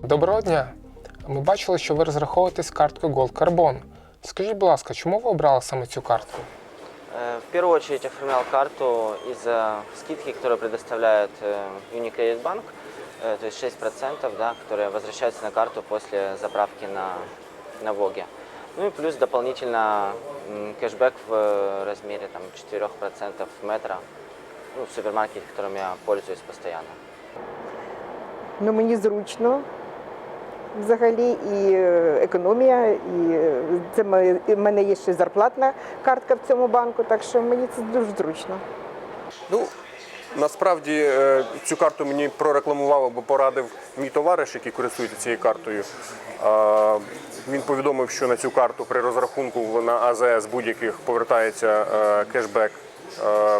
Доброго дня! Ми бачили, що ви розраховуєтесь з карткою Gold Carbon. Скажіть, будь ласка, чому ви обрали саме цю картку? Э, В первую очередь оформлял карту из-за скидки, которую предоставляет э, Unicredit Bank, э, то есть 6%, да, которые возвращаются на карту после заправки на, на Воге. Ну и плюс дополнительно м, кэшбэк в э, размере там, 4% в метро, ну, в супермаркете, которым я пользуюсь постоянно. Ну, мені зручно взагалі і е, економія, і е, це в мене є ще зарплатна картка в цьому банку, так що мені це дуже зручно. Ну, насправді е, цю карту мені прорекламував або порадив мій товариш, який користується цією картою. Він повідомив, що на цю карту при розрахунку на АЗС будь-яких повертається кешбек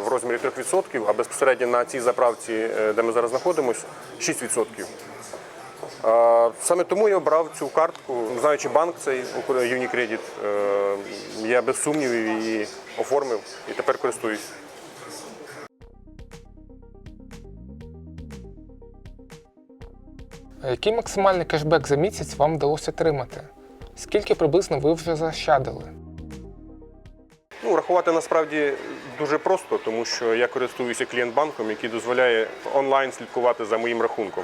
в розмірі 3%, а безпосередньо на цій заправці, де ми зараз знаходимося, 6%. Саме тому я обрав цю картку, знаючи банк цей Unicredit, е, я без сумнівів її оформив і тепер користуюсь. Який максимальний кешбек за місяць вам вдалося отримати? Скільки приблизно ви вже заощадили? Ну, рахувати насправді дуже просто, тому що я користуюся клієнт-банком, який дозволяє онлайн слідкувати за моїм рахунком.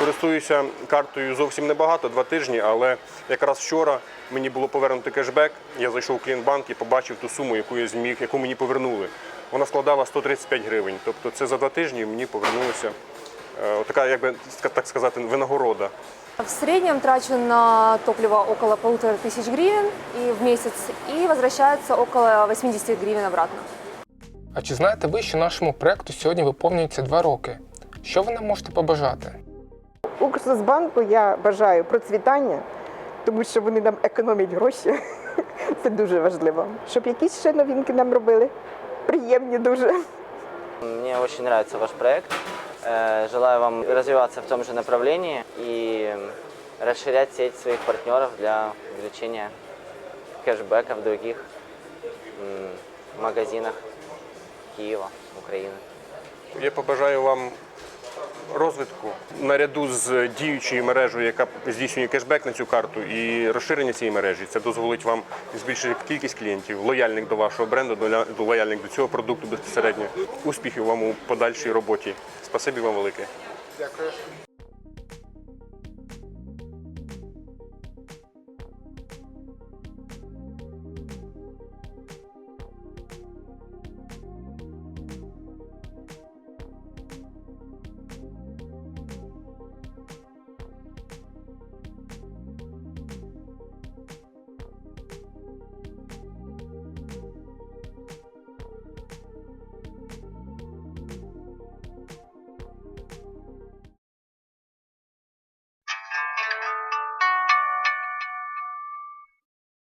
Користуюся картою зовсім небагато, два тижні, але якраз вчора мені було повернути кешбек. Я зайшов у клієнт-банк і побачив ту суму, яку я зміг, яку мені повернули. Вона складала 135 гривень. Тобто це за два тижні мені повернулося е, така, як би так сказати, винагорода. В среднем трачу на топливо около полутора тысяч гривен и в месяц, и возвращается около 80 гривен обратно. А чи знаєте ви, що нашому проекту сьогодні виповнюється два роки? Що ви нам можете побажати? Укрсоцбанку я бажаю процвітання, тому що вони нам економлять гроші. Це дуже важливо. Щоб якісь ще новинки нам робили. Приємні дуже. Мне очень нравится ваш проект. Э, Желаю вам развиваться в том же направлении и расширять сеть своих партнеров для увеличения кэшбэка в других м, магазинах Киева, Украины. Я побажаю вам розвитку наряду з діючою мережею, яка здійснює кешбек на цю карту, і розширення цієї мережі. Це дозволить вам збільшити кількість клієнтів, лояльних до вашого бренду, лояльних до цього продукту безпосередньо. Успіхів вам у подальшій роботі. Спасибі вам велике. Дякую.